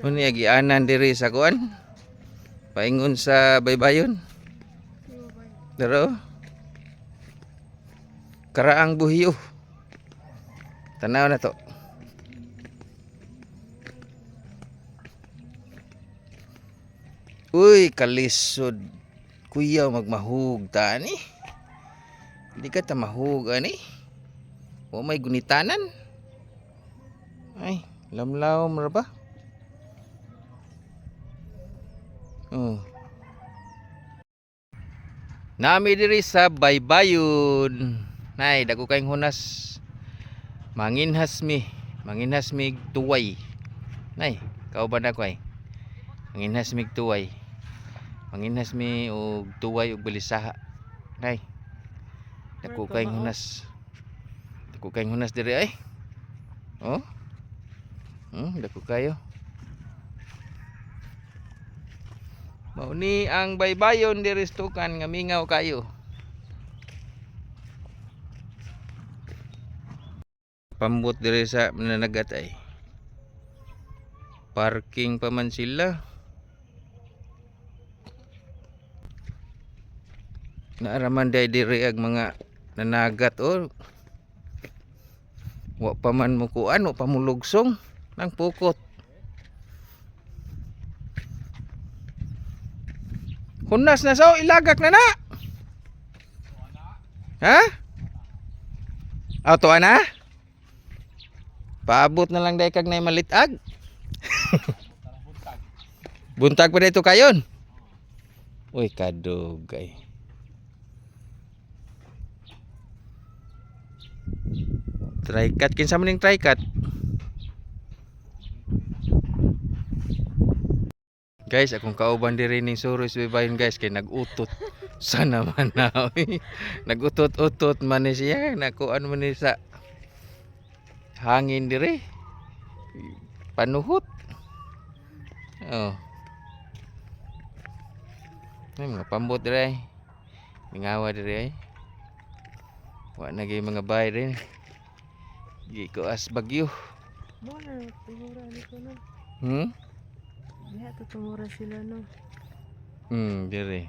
Muni agianan diri sa kuan. Paingon sa baybayon. Pero karaang buhiyo. Tanaw na to. Uy, kalisod. Kuya magmahug ta ani. Hindi ka ta mahug ani. O may gunitanan. Ay, lamlaw mo ba? Oh. Nami diri sa Baybayon. Nay, dago kayong hunas. Manginhas mi, manginhas mi tuway. Nay, kauban ako ay. Manginhas mi tuway. Manginhas mi og tuway og balisaha. Nay. Dako Ay, kayong hunas. Dako kayong hunas diri ay. Oh. Hmm, dako kayo. Mao ni ang baybayon diri sa tukan nga mingaw kayo. Pambot diri sa mananagat ay. Parking pa man sila. Naaraman day diri ag mga nanagat o. Wa pa man mo kuan, wa pa mo nang pukot. Hunas na sa ilagak na na. Ha? Auto na? Paabot na lang dai kag nay malitag. Buntag pa dito kayon. Uy, kadugay. Try cut kinsa man ning try cut? Guys, akong kauban diri ning Suros Bibayon guys kay nagutot. Sana man na. Nagutot-utot man ni siya. Nakuan man ni sa hangin diri. Panuhot. Oh. Ay, mga pambot diri. Mingawa diri ay. Wa na gyud mga bay rin. Gi ko as bagyo. Mo na tumura ni ko no. Hmm? Diha to tumura sila no. Hmm, dire.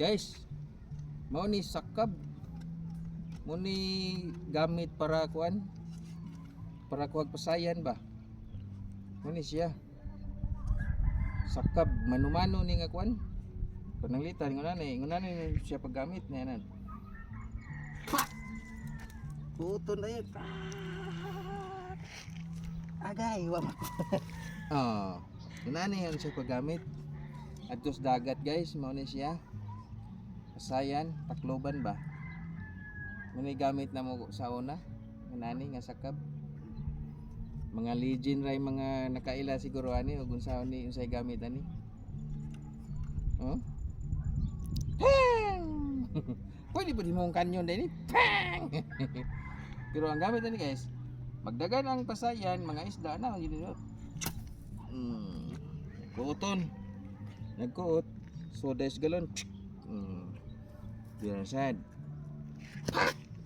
Guys, mao ni sakab. Mo ni gamit para kuan. Para kuwag pasayan ba? Mo ni siya. Sakab manumano ni nga kuan. Pananglitan ngunan ni, ngunan ni siya paggamit na yanan. Kuton na yun. Agay, wa ma. Oh, ngunan ni yan siya paggamit. Adto sa dagat guys, mao ni siya. Pasayan, takloban ba? Muni gamit na mo sa una. Nganani nga sakab. Mga legend ray mga nakaila siguro ani ug unsa ni unsay gamit ani. Oh? Pwede ba di mo ang kanyon din eh? Pang! Pero ang gamit ani guys, magdagan ang pasayan, mga isda na yun. Mm. Kuoton. Nagkuot. So des galon. Mm. Diyan sad.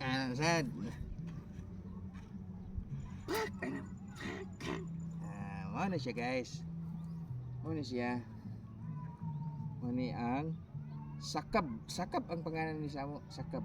Ah, sad. Ah, mo na siya guys. Mo na siya. Mo ni ang sakab. Sakab ang pangalan ni Samo. Sakab.